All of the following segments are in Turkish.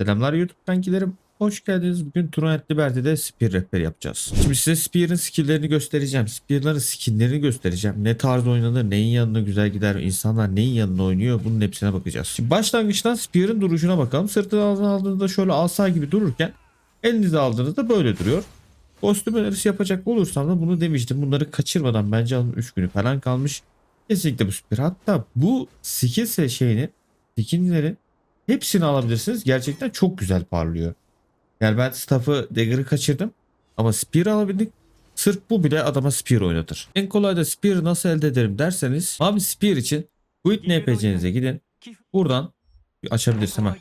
Selamlar YouTube kankilerim. Hoş geldiniz. Bugün Tronet Liberty'de Spear rehberi yapacağız. Şimdi size Spear'ın skill'lerini göstereceğim. Spear'ların skinlerini göstereceğim. Ne tarz oynanır, neyin yanına güzel gider, insanlar neyin yanına oynuyor bunun hepsine bakacağız. Şimdi başlangıçtan Spear'ın duruşuna bakalım. Sırtına aldığınızda şöyle asa gibi dururken elinize aldığınızda böyle duruyor. Kostüm önerisi yapacak olursam da bunu demiştim. Bunları kaçırmadan bence alın 3 günü falan kalmış. Kesinlikle bu Spear. Hatta bu skill şeyini, skinlerin hepsini alabilirsiniz. Gerçekten çok güzel parlıyor. Yani ben staff'ı dagger'ı kaçırdım. Ama spear alabildik. Sırf bu bile adama spear oynatır. En kolay da spear nasıl elde ederim derseniz abi spear için Build NPC'nize gidin. Buradan açabilirsem ha.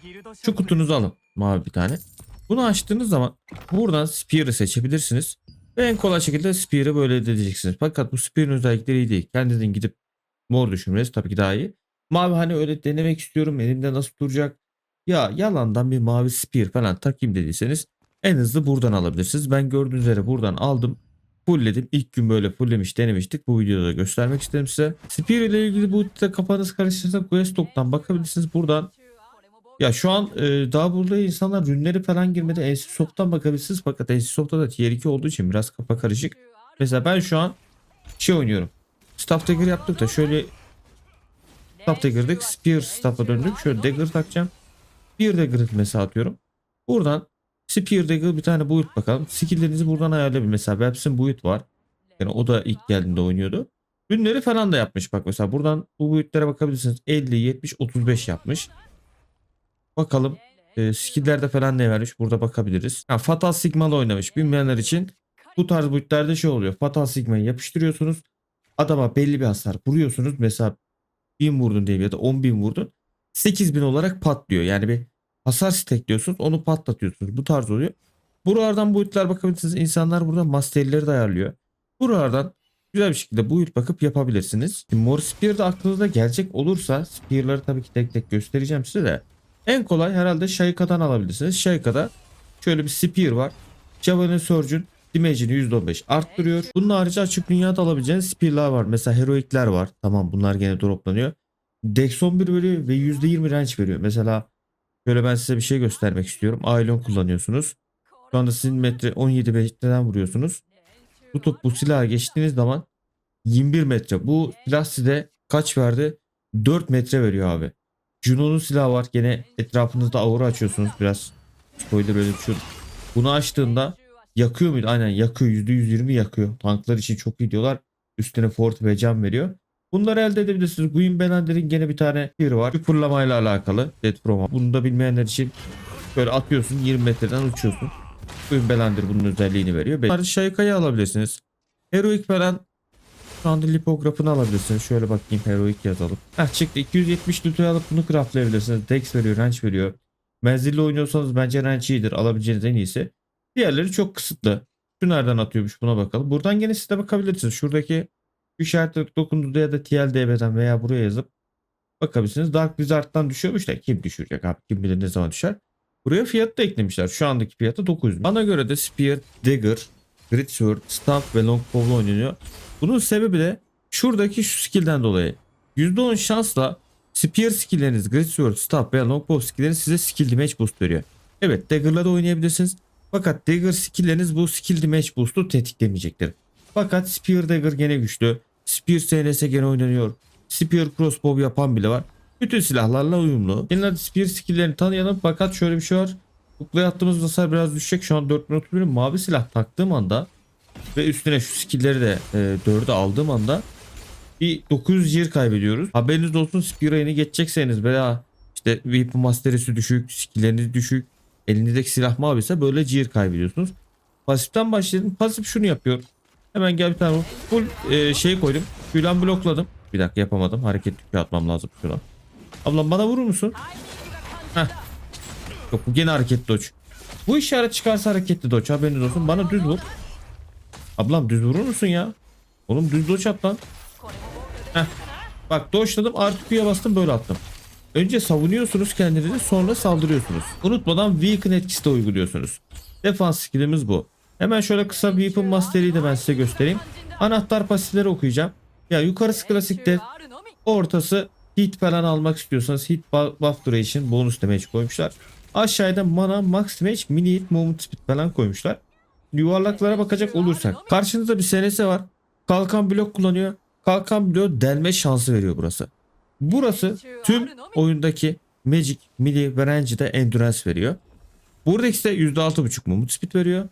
Şu kutunuzu alın. Mavi bir tane. Bunu açtığınız zaman buradan spear'ı seçebilirsiniz. Ve en kolay şekilde spear'ı böyle edeceksiniz. Fakat bu spear'ın özellikleri iyi değil. Kendinizin gidip mor düşünmeniz tabii ki daha iyi. Mavi hani öyle denemek istiyorum. Elimde nasıl duracak? Ya yalandan bir mavi spear falan takayım dediyseniz en hızlı buradan alabilirsiniz. Ben gördüğünüz üzere buradan aldım. Fullledim. İlk gün böyle fulllemiş denemiştik. Bu videoda göstermek istedim size. Spear ile ilgili bu da kafanız karıştırırsa Questok'tan bakabilirsiniz. Buradan ya şu an e, daha burada insanlar rünleri falan girmedi. NCSoft'tan bakabilirsiniz. Fakat NCSoft'ta da tier 2 olduğu için biraz kafa karışık. Mesela ben şu an şey oynuyorum. Staff Dagger yaptık da şöyle Staff Dagger'dık. Spear Staff'a döndük. Şöyle Dagger takacağım. Spear Dagger mesela atıyorum. Buradan Spear Dagger bir tane build bakalım. Skill'lerinizi buradan ayarlayabilir. Mesela Babs'in build var. Yani o da ilk geldiğinde oynuyordu. Ürünleri falan da yapmış bak mesela buradan bu build'lere bakabilirsiniz. 50, 70, 35 yapmış. Bakalım e, skill'lerde falan ne vermiş burada bakabiliriz. Ha, Fatal Sigma'la oynamış bilmeyenler için bu tarz build'lerde şey oluyor. Fatal Sigma'yı yapıştırıyorsunuz. Adama belli bir hasar vuruyorsunuz. Mesela 1000 vurdun diye ya da 10.000 vurdun. 8000 olarak patlıyor. Yani bir hasar stekliyorsunuz onu patlatıyorsunuz. Bu tarz oluyor. Buralardan boyutlar bakabilirsiniz. İnsanlar burada masterleri de ayarlıyor. Buralardan güzel bir şekilde boyut bakıp yapabilirsiniz. Şimdi Mor Spear'da aklınıza gelecek olursa Spear'ları tabii ki tek tek göstereceğim size de. En kolay herhalde Shaika'dan alabilirsiniz. Shaika'da şöyle bir Spear var. Javelin Surge'un damage'ini %15 arttırıyor. Bunun harici açık dünyada alabileceğiniz Spear'lar var. Mesela Heroic'ler var. Tamam bunlar gene droplanıyor. Dex 11 veriyor ve %20 range veriyor. Mesela şöyle ben size bir şey göstermek istiyorum. Aylon kullanıyorsunuz. Şu anda sizin metre 17 metreden vuruyorsunuz. Tutup bu silahı geçtiğiniz zaman 21 metre. Bu silah size kaç verdi? 4 metre veriyor abi. Juno'nun silahı var. Gene etrafınızda aura açıyorsunuz. Biraz spoiler öyle düşün. Bunu açtığında yakıyor muydu? Aynen yakıyor. %120 yakıyor. Tanklar için çok iyi diyorlar. Üstüne fort ve cam veriyor. Bunları elde edebilirsiniz. Queen Benander'in gene bir tane yeri var. Bir fırlamayla alakalı. Dead Promo. Bunu da bilmeyenler için böyle atıyorsun 20 metreden uçuyorsun. Queen Belander bunun özelliğini veriyor. Bunları Shaika'yı alabilirsiniz. Heroic falan şu anda lipografını alabilirsiniz. Şöyle bakayım Heroic yazalım. Heh çıktı. 270 lütfen alıp bunu craftlayabilirsiniz. Dex veriyor, range veriyor. Menzilli oynuyorsanız bence range iyidir. Alabileceğiniz en iyisi. Diğerleri çok kısıtlı. Şu nereden atıyormuş buna bakalım. Buradan gene size bakabilirsiniz. Şuradaki işaretli dokunduğunda ya da TLDB'den veya buraya yazıp bakabilirsiniz. Dark Wizard'dan düşüyormuş da kim düşürecek abi kim bilir ne zaman düşer. Buraya fiyat da eklemişler. Şu andaki fiyatı 900. Bana göre de Spear, Dagger, Great Sword, Staff ve Longbow'la oynanıyor. Bunun sebebi de şuradaki şu skill'den dolayı. %10 şansla Spear skill'leriniz, Great Sword, Staff veya Longbow skill'leriniz size skill damage boost veriyor. Evet Dagger'la da oynayabilirsiniz. Fakat Dagger skill'leriniz bu skill damage boost'u tetiklemeyecektir. Fakat Spear Dagger gene güçlü. Spear SNS gene oynanıyor. Spear Crossbow yapan bile var. Bütün silahlarla uyumlu. Genelde Spear skill'lerini tanıyalım fakat şöyle bir şey var. Kuklaya attığımız hasar biraz düşecek. Şu an 4031 mavi silah taktığım anda ve üstüne şu skill'leri de e, 4'e aldığım anda bir 900 year kaybediyoruz. Haberiniz olsun Spear ayını geçecekseniz veya işte Weapon Mastery'si düşük, skill'leriniz düşük, elinizdeki silah maviyse böyle gear kaybediyorsunuz. Pasiften başlayalım. Pasif şunu yapıyor. Hemen gel bir tane full e, şey koydum. Gülen blokladım. Bir dakika yapamadım. Hareket tükü atmam lazım şuna. Ablam bana vurur musun? Heh. Yok bu gene hareketli dodge. Bu işaret çıkarsa hareketli dodge haberiniz olsun. Bana düz vur. Ablam düz vurur musun ya? Oğlum düz dodge at lan. Heh. Bak dodge'ladım R2'ye bastım böyle attım. Önce savunuyorsunuz kendinizi sonra saldırıyorsunuz. Unutmadan weaken etkisi de uyguluyorsunuz. Defans skillimiz bu. Hemen şöyle kısa Weapon Mastery'i de ben size göstereyim. Anahtar pasifleri okuyacağım. Ya yukarısı klasikte ortası hit falan almak istiyorsanız hit bu- buff duration bonus damage koymuşlar. Aşağıda mana, max damage, mini hit, movement speed falan koymuşlar. Yuvarlaklara bakacak olursak karşınızda bir SNS var. Kalkan blok kullanıyor. Kalkan bloğu delme şansı veriyor burası. Burası tüm oyundaki Magic, Melee ve Range'de Endurance veriyor. Buradaki ise %6.5 movement speed veriyor.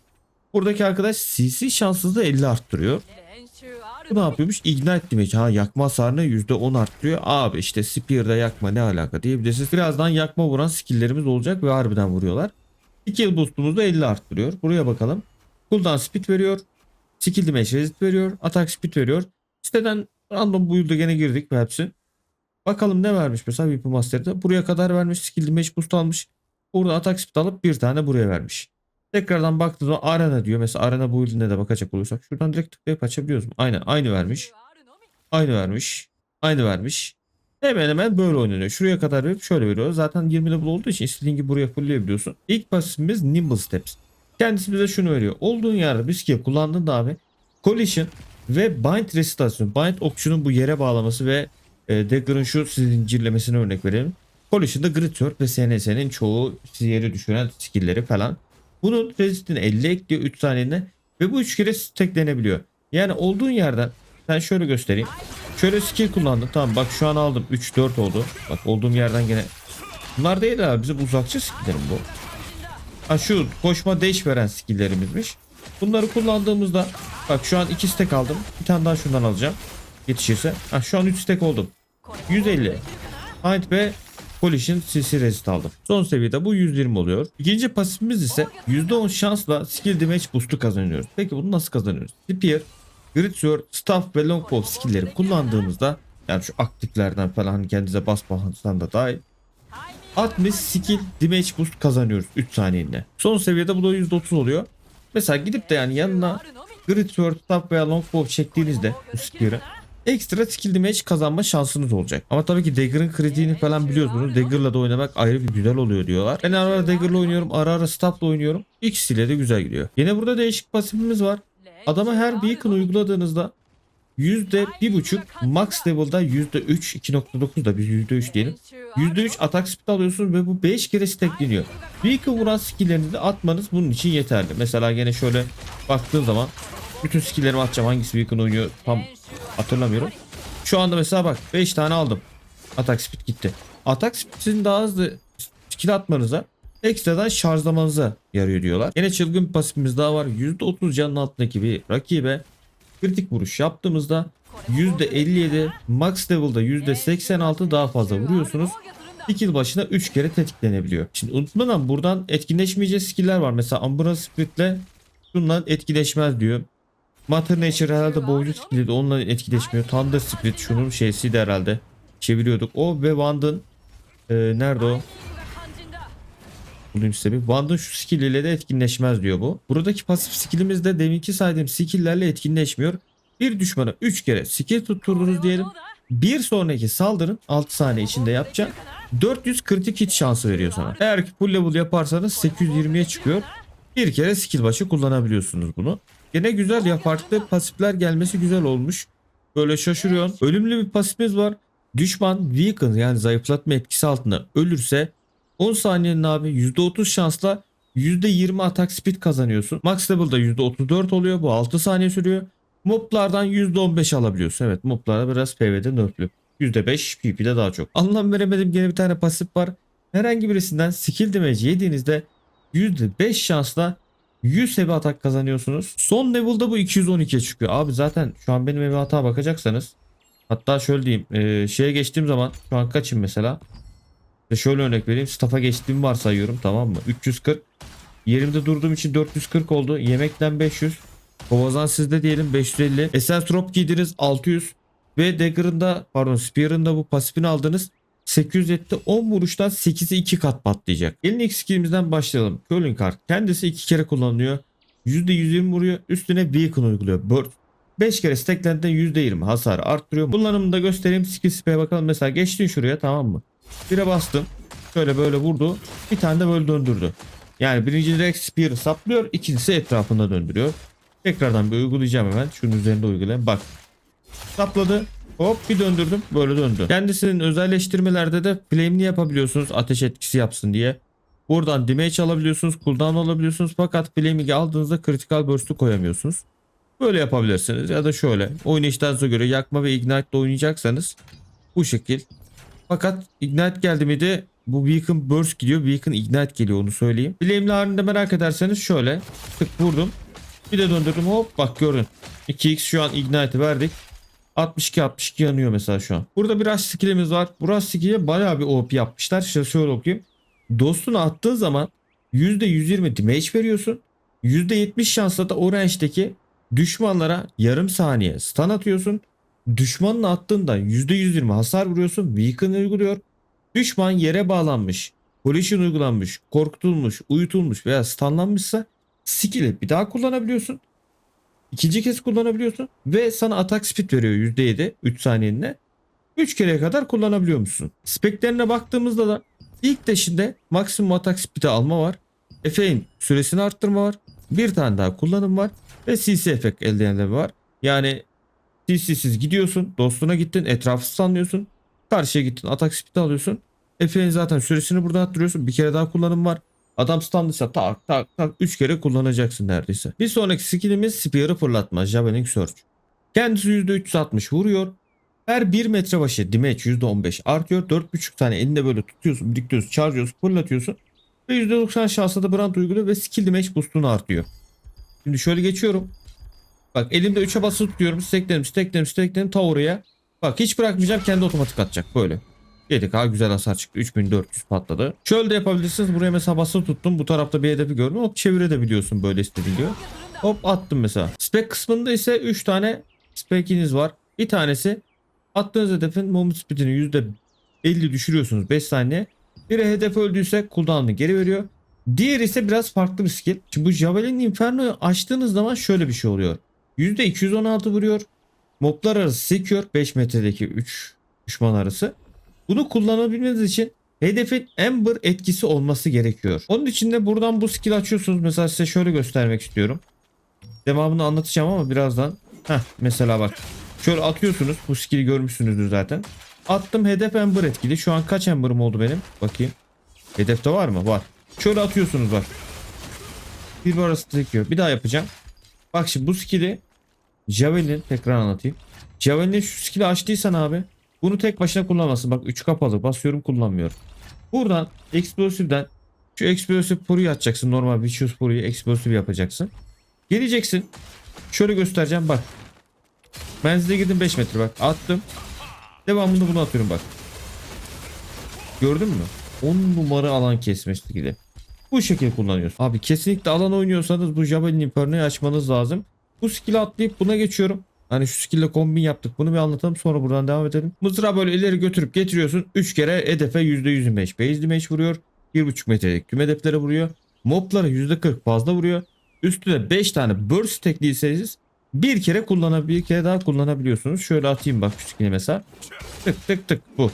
Buradaki arkadaş CC şanssızlığı 50 arttırıyor. Bu ne yapıyormuş? Ignite damage. Ha yakma hasarını %10 arttırıyor. Abi işte Spear'da yakma ne alaka diyebilirsiniz. Birazdan yakma vuran skill'lerimiz olacak ve harbiden vuruyorlar. Skill boost'umuzu da 50 arttırıyor. Buraya bakalım. Cooldown speed veriyor. Skill damage resist veriyor. Attack speed veriyor. Siteden random build'a gene girdik ve hepsi. Bakalım ne vermiş mesela Weapon Master'da. Buraya kadar vermiş. Skill damage boost almış. Burada attack speed alıp bir tane buraya vermiş. Tekrardan baktığımda arena diyor. Mesela arena build'ine de bakacak olursak. Şuradan direkt tıklayıp açabiliyoruz mu? Aynen aynı vermiş. Aynı vermiş. Aynı vermiş. Hemen hemen böyle oynanıyor. Şuraya kadar verip şöyle veriyor. Zaten 20 level olduğu için istediğin gibi buraya fullleyebiliyorsun. İlk pasifimiz Nimble Steps. Kendisi bize şunu veriyor. Olduğun yerde skill kullandığında abi Collision ve Bind Resitasyon. Bind okçunun bu yere bağlaması ve e, Dagger'ın şu zincirlemesine örnek verelim. Collision'da Grid Sword ve SNS'nin çoğu yere düşüren skill'leri falan. Bunun resistini 50 ekliyor 3 saniyede ve bu 3 kere teklenebiliyor. Yani olduğun yerden ben şöyle göstereyim. Şöyle skill kullandım. Tamam bak şu an aldım. 3-4 oldu. Bak olduğum yerden gene. Bunlar değil abi. Bizim uzakçı skillerim bu. Ha şu koşma değiş veren skillerimizmiş. Bunları kullandığımızda bak şu an 2 stack aldım. Bir tane daha şundan alacağım. Yetişirse. Ha şu an 3 stack oldum. 150. Hind ve Collision CC resist aldım. Son seviyede bu 120 oluyor. İkinci pasifimiz ise %10 şansla skill damage boost'u kazanıyoruz. Peki bunu nasıl kazanıyoruz? Spear, Grid Sword, Staff ve Longbow skill'leri kullandığımızda yani şu aktiflerden falan kendinize bas basan da dahil 60 skill damage boost kazanıyoruz 3 saniyede. Son seviyede bu da %30 oluyor. Mesela gidip de yani yanına Grid Sword, Staff veya Longbow çektiğinizde bu Spear'ı ekstra skill damage kazanma şansınız olacak. Ama tabii ki Dagger'ın kritiğini falan biliyorsunuz. Dagger'la da oynamak ayrı bir güzel oluyor diyorlar. Ben ara ara Dagger'la oynuyorum. Ara ara Staff'la oynuyorum. İkisiyle de güzel gidiyor. Yine burada değişik pasifimiz var. Adama her beacon uyguladığınızda %1.5 max level'da %3 2.9 da biz %3 diyelim. %3 atak speed alıyorsunuz ve bu 5 kere stackleniyor. Beacon vuran skill'lerini de atmanız bunun için yeterli. Mesela gene şöyle baktığın zaman bütün skill'lerimi atacağım. Hangisi beacon oynuyor tam hatırlamıyorum. Şu anda mesela bak 5 tane aldım. Atak speed gitti. Atak speed sizin daha hızlı skill atmanıza ekstradan şarjlamanıza yarıyor diyorlar. Yine çılgın bir pasifimiz daha var. %30 canın altındaki bir rakibe kritik vuruş yaptığımızda %57 max level'da %86 daha fazla vuruyorsunuz. Skill başına 3 kere tetiklenebiliyor. Şimdi unutmadan buradan etkinleşmeyeceği skill'ler var. Mesela Ambra Spirit'le şundan etkileşmez diyor. Matter Nature herhalde boğucu skill'i de onunla etkileşmiyor. Thunder Spirit şunun şeysi de herhalde çeviriyorduk. O ve Wand'ın e, nerede o? Bulayım size bir. Wand'ın şu skill ile de etkinleşmez diyor bu. Buradaki pasif skillimiz de deminki saydığım skill'lerle etkinleşmiyor. Bir düşmana 3 kere skill tutturdunuz diyelim. Bir sonraki saldırın 6 saniye içinde yapacak. 400 kritik hit şansı veriyor sana. Eğer ki full level yaparsanız 820'ye çıkıyor. Bir kere skill başı kullanabiliyorsunuz bunu. Gene güzel ya farklı pasifler gelmesi güzel olmuş. Böyle şaşırıyorsun. Ölümlü bir pasifimiz var. Düşman weaken yani zayıflatma etkisi altında ölürse 10 saniyenin abi %30 şansla %20 atak speed kazanıyorsun. Max level'da %34 oluyor. Bu 6 saniye sürüyor. Moblardan %15 alabiliyorsun. Evet moblarda biraz Pv'de nerflü. %5 PvP'de daha çok. Anlam veremedim gene bir tane pasif var. Herhangi birisinden skill damage yediğinizde %5 şansla 100 heavy atak kazanıyorsunuz. Son level'da bu 212'ye çıkıyor. Abi zaten şu an benim heavy atağa bakacaksanız hatta şöyle diyeyim e, şeye geçtiğim zaman şu an kaçım mesela ve şöyle örnek vereyim. Staff'a geçtiğimi varsayıyorum tamam mı? 340. Yerimde durduğum için 440 oldu. Yemekten 500. Kovazan sizde diyelim 550. Essence Drop giydiniz 600. Ve Dagger'ın da pardon Spear'ın da bu pasifini aldınız. 800 etti 10 vuruştan 8'i 2 kat patlayacak. Elin ilk skillimizden başlayalım. Curling Card. Kendisi 2 kere kullanılıyor. %120 vuruyor. Üstüne Beacon uyguluyor. Bird. 5 kere stacklendiğinde %20 hasar arttırıyor. Kullanımını da göstereyim. Skill spell'e bakalım. Mesela geçtin şuraya tamam mı? Bire bastım. Şöyle böyle vurdu. Bir tane de böyle döndürdü. Yani birinci direkt spear'ı saplıyor. ikincisi etrafında döndürüyor. Tekrardan bir uygulayacağım hemen. Şunun üzerinde uygulayayım. Bak. Sapladı. Hop bir döndürdüm. Böyle döndü. Kendisinin özelleştirmelerde de flame'li yapabiliyorsunuz. Ateş etkisi yapsın diye. Buradan damage alabiliyorsunuz, cooldown alabiliyorsunuz fakat flaming'i aldığınızda critical burst'u koyamıyorsunuz. Böyle yapabilirsiniz ya da şöyle oynayışlarınıza göre yakma ve ignite ile oynayacaksanız bu şekil. Fakat ignite geldi mi de bu beacon burst gidiyor beacon ignite geliyor onu söyleyeyim. Flame'li halinde merak ederseniz şöyle tık vurdum. Bir de döndürdüm hop bak görün. 2x şu an ignite'i verdik. 62-62 yanıyor mesela şu an. Burada bir rush skillimiz var. Bu rush skill'e bayağı bir OP yapmışlar. İşte şöyle okuyayım. Dostunu attığın zaman %120 damage veriyorsun. %70 şansla da o range'deki düşmanlara yarım saniye stun atıyorsun. Düşmanın attığında %120 hasar vuruyorsun. Beacon uyguluyor. Düşman yere bağlanmış, collision uygulanmış, korkutulmuş, uyutulmuş veya stunlanmışsa skill'i bir daha kullanabiliyorsun. İkinci kez kullanabiliyorsun ve sana atak speed veriyor %7 3 saniyeliğine. 3 kereye kadar kullanabiliyor musun? Speklerine baktığımızda da ilk deşinde maksimum atak speed'i alma var. Efe'in süresini arttırma var. Bir tane daha kullanım var. Ve CC efekt elde edenler var. Yani CC'siz gidiyorsun. Dostuna gittin. Etrafı sanlıyorsun. Karşıya gittin. Atak speed alıyorsun. Efe'nin zaten süresini burada arttırıyorsun. Bir kere daha kullanım var. Adam standıysa tak tak tak 3 kere kullanacaksın neredeyse. Bir sonraki skillimiz Spear'ı fırlatma. Javelin Search. Kendisi %360 vuruyor. Her 1 metre başı damage %15 artıyor. 4.5 tane elinde böyle tutuyorsun, biriktiriyorsun, charge'ıyorsun, fırlatıyorsun. Ve %90 şansla da brand uyguluyor ve skill damage boost'unu artıyor. Şimdi şöyle geçiyorum. Bak elimde 3'e basılı tutuyorum. Steklerim, steklerim, steklerim ta oraya. Bak hiç bırakmayacağım kendi otomatik atacak böyle. 7K güzel hasar çıktı. 3400 patladı. Şöyle de yapabilirsiniz. Buraya mesela basılı tuttum. Bu tarafta bir hedefi gördüm. Hop çevirebiliyorsun böyle istediğin diyor. Hop attım mesela. Spec kısmında ise 3 tane spec'iniz var. Bir tanesi attığınız hedefin movement speed'ini %50 düşürüyorsunuz 5 saniye. Biri hedef öldüyse cooldown'ını geri veriyor. Diğeri ise biraz farklı bir skill. Şimdi bu Javelin Inferno'yu açtığınız zaman şöyle bir şey oluyor. %216 vuruyor. Moblar arası sekiyor 5 metredeki 3 düşman arası. Bunu kullanabilmeniz için hedefin Ember etkisi olması gerekiyor. Onun için de buradan bu skill açıyorsunuz. Mesela size şöyle göstermek istiyorum. Devamını anlatacağım ama birazdan. Heh, mesela bak. Şöyle atıyorsunuz. Bu skill'i görmüşsünüzdür zaten. Attım hedef Ember etkili. Şu an kaç Ember'ım oldu benim? Bakayım. Hedefte var mı? Var. Şöyle atıyorsunuz bak. Bir arası çekiyor. Bir daha yapacağım. Bak şimdi bu skill'i Javelin tekrar anlatayım. Javelin'e şu skill'i açtıysan abi bunu tek başına kullanmasın. Bak 3 kapalı basıyorum kullanmıyorum. Buradan Explosive'den şu Explosive Puru'yu atacaksın. Normal Vicious Puru'yu Explosive yapacaksın. Geleceksin. Şöyle göstereceğim bak. Menzile girdim 5 metre bak. Attım. Devamında bunu atıyorum bak. Gördün mü? 10 numara alan kesme skill'i. Bu şekilde kullanıyorsun. Abi kesinlikle alan oynuyorsanız bu Javelin Inferno'yu açmanız lazım. Bu skill'i atlayıp buna geçiyorum. Hani şu skill'le kombin yaptık. Bunu bir anlatalım sonra buradan devam edelim. Mızrağı böyle ileri götürüp getiriyorsun. 3 kere hedefe %125 base damage vuruyor. 1.5 metrelik tüm hedeflere vuruyor. Moblara %40 fazla vuruyor. Üstüne 5 tane burst tekliyseniz bir kere kullanabilir, bir kere daha kullanabiliyorsunuz. Şöyle atayım bak şu skill'i mesela. Tık tık tık bu.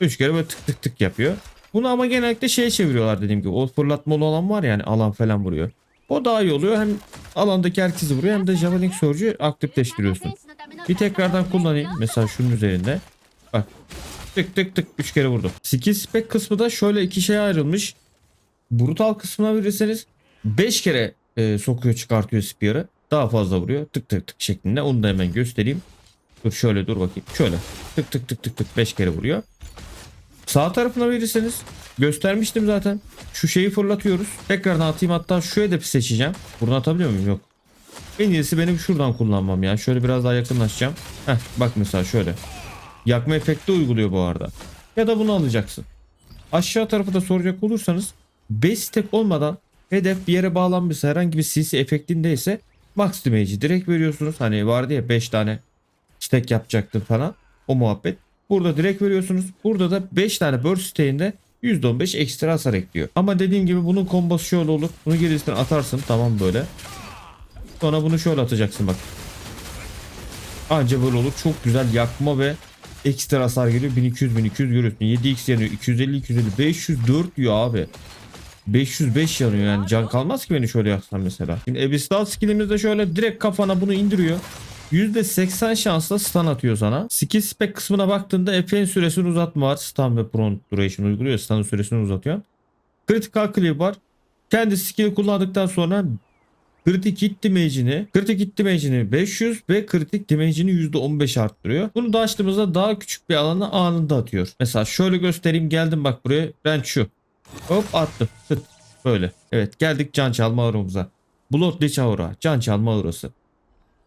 3 kere böyle tık tık tık yapıyor. Bunu ama genellikle şey çeviriyorlar dediğim gibi. O fırlatmalı olan var yani alan falan vuruyor. O daha iyi oluyor. Hem alandaki herkesi vuruyor hem de Javelin Surge'ü aktifleştiriyorsun. Bir tekrardan kullanayım. Mesela şunun üzerinde. Bak. Tık tık tık 3 kere vurdum. Skill spec kısmı da şöyle iki şeye ayrılmış. Brutal kısmına verirseniz 5 kere e, sokuyor çıkartıyor spear'ı. Daha fazla vuruyor. Tık tık tık şeklinde. Onu da hemen göstereyim. Dur şöyle dur bakayım. Şöyle. Tık tık tık tık tık 5 kere vuruyor. Sağ tarafına verirseniz göstermiştim zaten. Şu şeyi fırlatıyoruz. Tekrardan atayım hatta şu hedefi seçeceğim. Buradan atabiliyor muyum? Yok. En iyisi benim şuradan kullanmam ya. Şöyle biraz daha yakınlaşacağım. Heh bak mesela şöyle. Yakma efekti uyguluyor bu arada. Ya da bunu alacaksın. Aşağı tarafı da soracak olursanız 5 step olmadan hedef bir yere bağlanmışsa herhangi bir CC efektindeyse max damage'i direkt veriyorsunuz. Hani vardı ya 5 tane stack yapacaktın falan. O muhabbet. Burada direkt veriyorsunuz. Burada da 5 tane burst stack'inde %15 ekstra hasar ekliyor. Ama dediğim gibi bunun kombosu şöyle olur. Bunu gerisinden atarsın tamam böyle. Sonra bunu şöyle atacaksın bak. Anca böyle olur. Çok güzel yakma ve ekstra hasar geliyor. 1200 1200 görüyorsun. 7x yanıyor. 250 250 504 diyor abi. 505 yanıyor yani can kalmaz ki beni şöyle yapsam mesela. Şimdi Abyssal skillimizde şöyle direkt kafana bunu indiriyor. %80 şansla stun atıyor sana. Skill spec kısmına baktığında Efe'nin süresini uzatma var. Stun ve prone duration uyguluyor. Stun'ın süresini uzatıyor. Critical Cleave var. Kendi skill'i kullandıktan sonra kritik hit damage'ini, kritik hit damage'ini 500 ve kritik damage'ini %15 arttırıyor. Bunu da açtığımızda daha küçük bir alana anında atıyor. Mesela şöyle göstereyim geldim bak buraya. Ben şu. Hop attım. Böyle. Evet geldik can çalma auramıza. Blood Lich Aura. Can çalma aurası.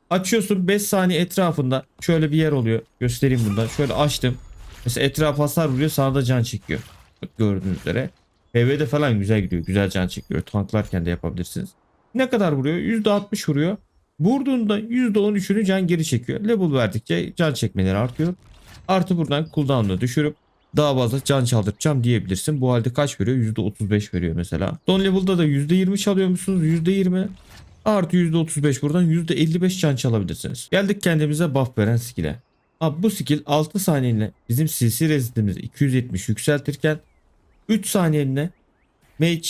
Açıyorsun 5 saniye etrafında şöyle bir yer oluyor. Göstereyim bundan. Şöyle açtım. Mesela etraf hasar vuruyor sana da can çekiyor. Bak gördüğünüz üzere. Pv'de falan güzel gidiyor. Güzel can çekiyor. Tanklarken de yapabilirsiniz. Ne kadar vuruyor? %60 vuruyor. Vurduğunda %13'ünü can geri çekiyor. Level verdikçe can çekmeleri artıyor. Artı buradan cooldown'ı düşürüp daha fazla can çaldıracağım diyebilirsin. Bu halde kaç veriyor? %35 veriyor mesela. Son level'da da %20 çalıyor musunuz? %20. Artı %35 buradan %55 can çalabilirsiniz. Geldik kendimize buff veren skill'e. Abi bu skill 6 saniyeliğine bizim CC resistimizi 270 yükseltirken 3 saniyeliğine mage,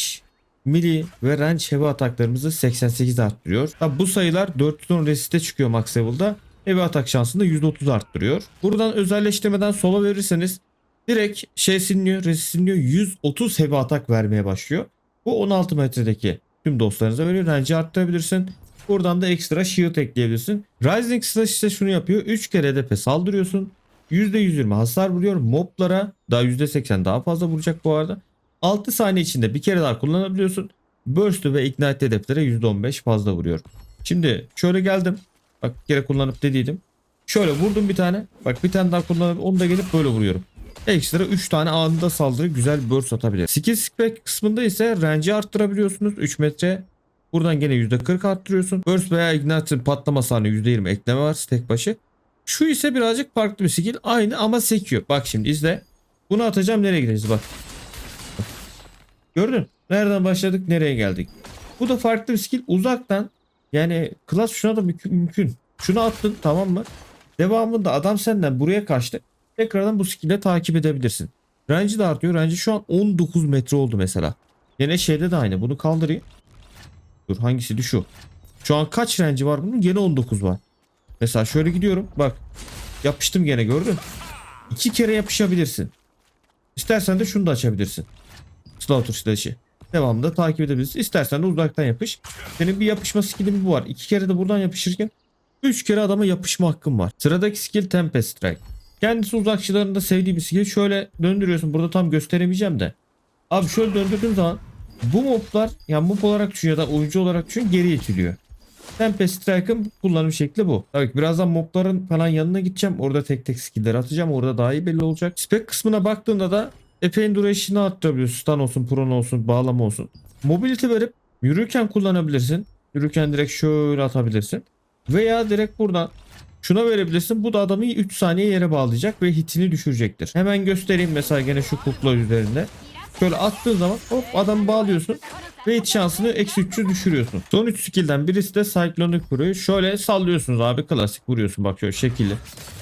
melee ve range heavy ataklarımızı 88 arttırıyor. Tabi bu sayılar 410 resiste çıkıyor max level'da. Heavy atak şansını da %30 arttırıyor. Buradan özelleştirmeden sola verirseniz direkt şey siliniyor, resist siliniyor. 130 heavy atak vermeye başlıyor. Bu 16 metredeki tüm dostlarınıza veriyor. Range'i arttırabilirsin. Buradan da ekstra shield ekleyebilirsin. Rising Slash ise şunu yapıyor. 3 kere DP saldırıyorsun. %120 hasar vuruyor. Moblara daha %80 daha fazla vuracak bu arada. 6 saniye içinde bir kere daha kullanabiliyorsun. Burst ve Ignite hedeflere %15 fazla vuruyor. Şimdi şöyle geldim. Bak bir kere kullanıp dediydim. Şöyle vurdum bir tane. Bak bir tane daha kullanıp onu da gelip böyle vuruyorum. Ekstra 3 tane anında saldırı güzel burst atabilir. Skill spec kısmında ise range'i arttırabiliyorsunuz. 3 metre Buradan gene %40 arttırıyorsun. Burst veya Ignite'ın patlama hasarına %20 ekleme var tek başı. Şu ise birazcık farklı bir skill. Aynı ama sekiyor. Bak şimdi izle. Bunu atacağım nereye gideceğiz bak. Gördün. Nereden başladık nereye geldik. Bu da farklı bir skill. Uzaktan yani klas şuna da mümkün. Şunu attın tamam mı? Devamında adam senden buraya kaçtı. Tekrardan bu skill'le takip edebilirsin. Range'i de artıyor. Range'i şu an 19 metre oldu mesela. Yine şeyde de aynı. Bunu kaldırayım. Dur hangisiydi şu. Şu an kaç range'i var bunun? Gene 19 var. Mesela şöyle gidiyorum. Bak. Yapıştım gene gördün. İki kere yapışabilirsin. İstersen de şunu da açabilirsin. Slaughter Slash'i. Devamında takip edebilirsin. İstersen de uzaktan yapış. Senin bir yapışma skillin bu var. İki kere de buradan yapışırken üç kere adama yapışma hakkın var. Sıradaki skill Tempest Strike. Kendisi uzakçılarında sevdiği bir skill. Şöyle döndürüyorsun. Burada tam gösteremeyeceğim de. Abi şöyle döndürdüğün zaman bu moblar yani mob olarak düşün ya da oyuncu olarak düşün geri itiliyor. Tempest Strike'ın kullanım şekli bu. Tabii ki birazdan mobların falan yanına gideceğim. Orada tek tek skill'leri atacağım. Orada daha iyi belli olacak. Spec kısmına baktığında da epey duration'ı arttırabiliyorsun. Stun olsun, prone olsun, bağlama olsun. Mobility verip yürürken kullanabilirsin. Yürürken direkt şöyle atabilirsin. Veya direkt buradan şuna verebilirsin. Bu da adamı 3 saniye yere bağlayacak ve hitini düşürecektir. Hemen göstereyim mesela gene şu kukla üzerinde. Şöyle attığın zaman hop adamı bağlıyorsun ve hit şansını eksi 300 düşürüyorsun. Son 3 skill'den birisi de Cyclonic vuruyor. Şöyle sallıyorsunuz abi klasik vuruyorsun bak şöyle şekilli.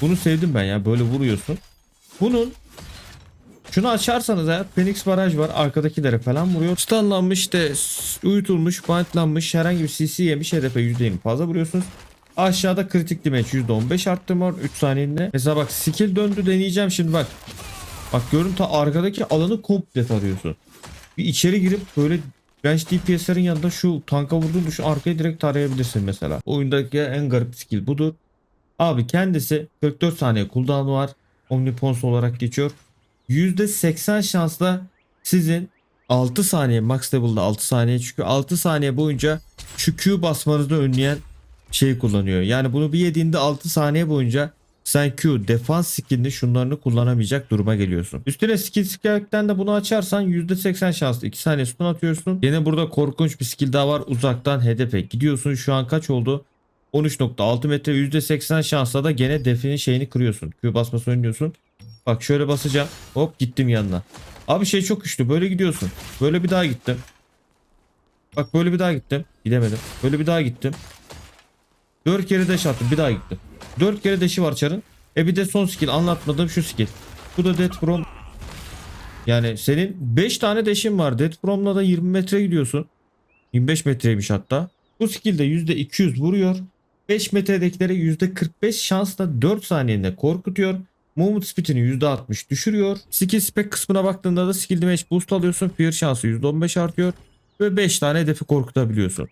Bunu sevdim ben ya böyle vuruyorsun. Bunun şunu açarsanız eğer Phoenix baraj var arkadakilere falan vuruyor. Stunlanmış de uyutulmuş, bantlanmış herhangi bir CC yemiş hedefe %20 fazla vuruyorsunuz. Aşağıda kritik damage %15 arttırma var 3 saniyede. Mesela bak skill döndü deneyeceğim şimdi bak. Bak görün ta arkadaki alanı komple tarıyorsun. Bir içeri girip böyle Range DPS'lerin yanında şu tanka vurduğun şu arkaya direkt tarayabilirsin mesela. Oyundaki en garip skill budur. Abi kendisi 44 saniye cooldown var. Omnipons olarak geçiyor. %80 şansla sizin 6 saniye max level'da 6 saniye çünkü 6 saniye boyunca şu Q basmanızı önleyen şey kullanıyor. Yani bunu bir yediğinde 6 saniye boyunca sen Q defans skillini şunlarını kullanamayacak duruma geliyorsun. Üstüne skill skill'den de bunu açarsan %80 şanslı 2 saniye stun atıyorsun. Yine burada korkunç bir skill daha var. Uzaktan hedefe gidiyorsun. Şu an kaç oldu? 13.6 metre %80 şansla da gene definin şeyini kırıyorsun. Q basması önlüyorsun. Bak şöyle basacağım. Hop gittim yanına. Abi şey çok güçlü. Böyle gidiyorsun. Böyle bir daha gittim. Bak böyle bir daha gittim. Gidemedim. Böyle bir daha gittim. 4 kere dash attım. Bir daha gittim. 4 kere deşi var çarın. E bir de son skill anlatmadığım şu skill. Bu da Death. Yani senin 5 tane deşin var. Death da 20 metre gidiyorsun. 25 metreymiş hatta. Bu skill de %200 vuruyor. 5 metredekileri %45 şansla 4 saniyede korkutuyor. Movement speed'ini %60 düşürüyor. Skill spec kısmına baktığında da skill damage boost alıyorsun. Fear şansı %15 artıyor. Ve 5 tane hedefi korkutabiliyorsun.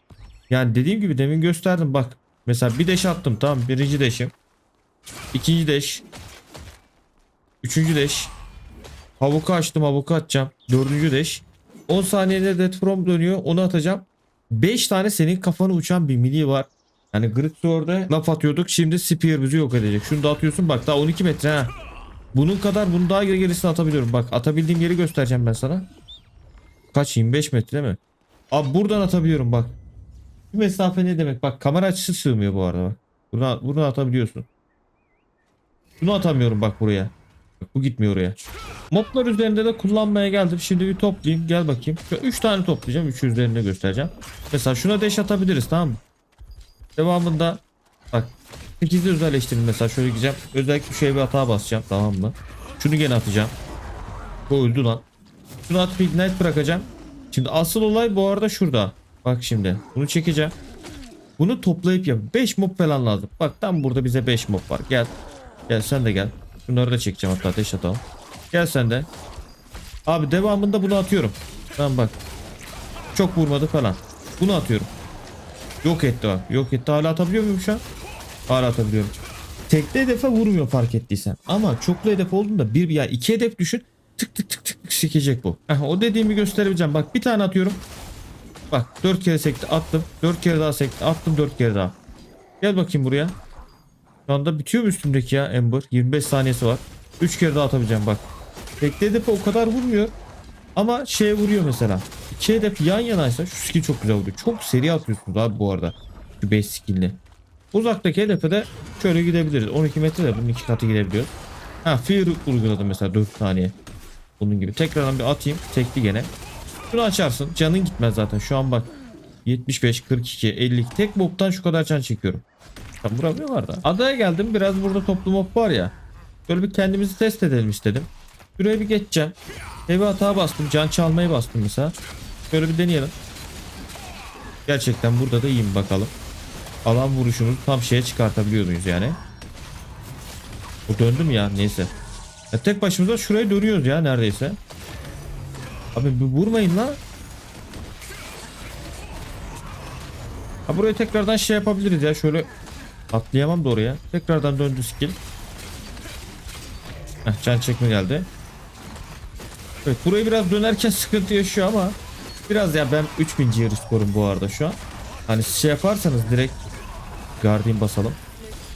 Yani dediğim gibi demin gösterdim bak. Mesela bir deş attım tamam birinci deşim. İkinci deş. Üçüncü deş. Havuka açtım havuka atacağım. Dördüncü deş. 10 saniyede Death From dönüyor onu atacağım. 5 tane senin kafanı uçan bir mini var. Hani Grid Sword'a laf atıyorduk şimdi Spear bizi yok edecek. Şunu da atıyorsun bak daha 12 metre ha. Bunun kadar bunu daha geri gerisini atabiliyorum. Bak atabildiğim yeri göstereceğim ben sana. Kaç 25 metre mi? Abi buradan atabiliyorum bak. Bu mesafe ne demek? Bak kamera açısı sığmıyor bu arada. Bunu, bunu atabiliyorsun. Bunu atamıyorum bak buraya. Bak bu gitmiyor oraya. Moblar üzerinde de kullanmaya geldim. Şimdi bir toplayayım. Gel bakayım. 3 tane toplayacağım. 3 üzerinde göstereceğim. Mesela şuna deş atabiliriz tamam mı? Devamında bak 8'de özelleştirin mesela şöyle gideceğim. Özellikle şeye bir hata basacağım tamam mı? Şunu gene atacağım. Bu öldü lan. Şunu atıp ignite bırakacağım. Şimdi asıl olay bu arada şurada. Bak şimdi bunu çekeceğim. Bunu toplayıp yap. 5 mob falan lazım. Bak tam burada bize 5 mob var. Gel. Gel sen de gel. Şunları da çekeceğim hatta ateş atalım. Gel sen de. Abi devamında bunu atıyorum. Tamam bak. Çok vurmadı falan. Bunu atıyorum. Yok etti bak. Yok etti. Hala atabiliyor muyum şu an? Hala atabiliyorum. Tekli hedefe vurmuyor fark ettiysen. Ama çoklu hedef olduğunda bir ya iki hedef düşün. Tık tık tık tık tık sekecek bu. Heh, o dediğimi gösterebileceğim. Bak bir tane atıyorum. Bak dört kere sekti attım. Dört kere daha sekti attım dört kere daha. Gel bakayım buraya. Şu anda bitiyor mu üstümdeki ya Ember? 25 saniyesi var. 3 kere daha atabileceğim bak. Tekli hedefe o kadar vurmuyor. Ama şeye vuruyor mesela. İki hedef yan yanaysa şu skill çok güzel vuruyor. Çok seri atıyorsunuz abi bu arada. Şu 5 skill'li. Uzaktaki hedefe de şöyle gidebiliriz. 12 metre de bunun iki katı gidebiliyor. Ha fear uyguladım mesela 4 saniye. Bunun gibi. Tekrardan bir atayım. Tekli gene. Şunu açarsın. Canın gitmez zaten. Şu an bak. 75, 42, 52. Tek mobtan şu kadar can çekiyorum. Tam var da. Adaya geldim. Biraz burada toplu mob var ya. Böyle bir kendimizi test edelim istedim. Şuraya bir geçeceğim. Eve hata bastım. Can çalmayı bastım mesela. Şöyle bir deneyelim. Gerçekten burada da iyiyim bakalım. Alan vuruşumuzu tam şeye çıkartabiliyor muyuz yani? Bu döndü mü ya? Neyse. Ya tek başımıza şuraya dönüyoruz ya neredeyse. Abi bir vurmayın la. Ha buraya tekrardan şey yapabiliriz ya şöyle atlayamam da oraya. Tekrardan döndü skill. Heh, can çekme geldi. Evet burayı biraz dönerken sıkıntı yaşıyor ama biraz ya ben 3000 GR skorum bu arada şu an. Hani şey yaparsanız direkt Guardian basalım.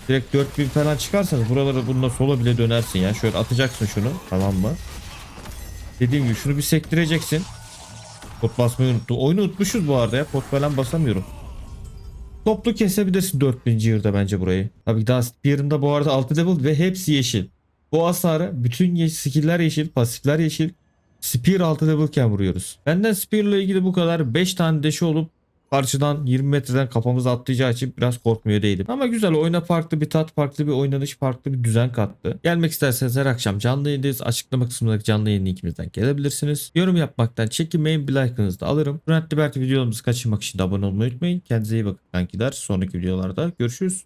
Direkt 4000 falan çıkarsanız buraları bununla sola bile dönersin ya. Şöyle atacaksın şunu tamam mı? Dediğim gibi şunu bir sektireceksin. Pot basmayı unuttum. Oyunu unutmuşuz bu arada ya. Pot falan basamıyorum. Toplu kesebilirsin 4000 GR'da bence burayı. Tabii daha Spear'ında bu arada 6 level ve hepsi yeşil. Bu hasarı bütün ye- skill'ler yeşil, pasifler yeşil. Spear 6 level'ken vuruyoruz. Benden Spear'la ilgili bu kadar 5 tane deşi olup karşıdan 20 metreden kafamıza atlayacağı için biraz korkmuyor değilim. Ama güzel oyuna farklı bir tat, farklı bir oynanış, farklı bir düzen kattı. Gelmek isterseniz her akşam canlı yayındayız. Açıklama kısmındaki canlı yayın linkimizden gelebilirsiniz. Yorum yapmaktan çekinmeyin. Bir like'ınızı da alırım. Brent Liberty videolarımızı kaçırmak için de abone olmayı unutmayın. Kendinize iyi bakın kankiler. Sonraki videolarda görüşürüz.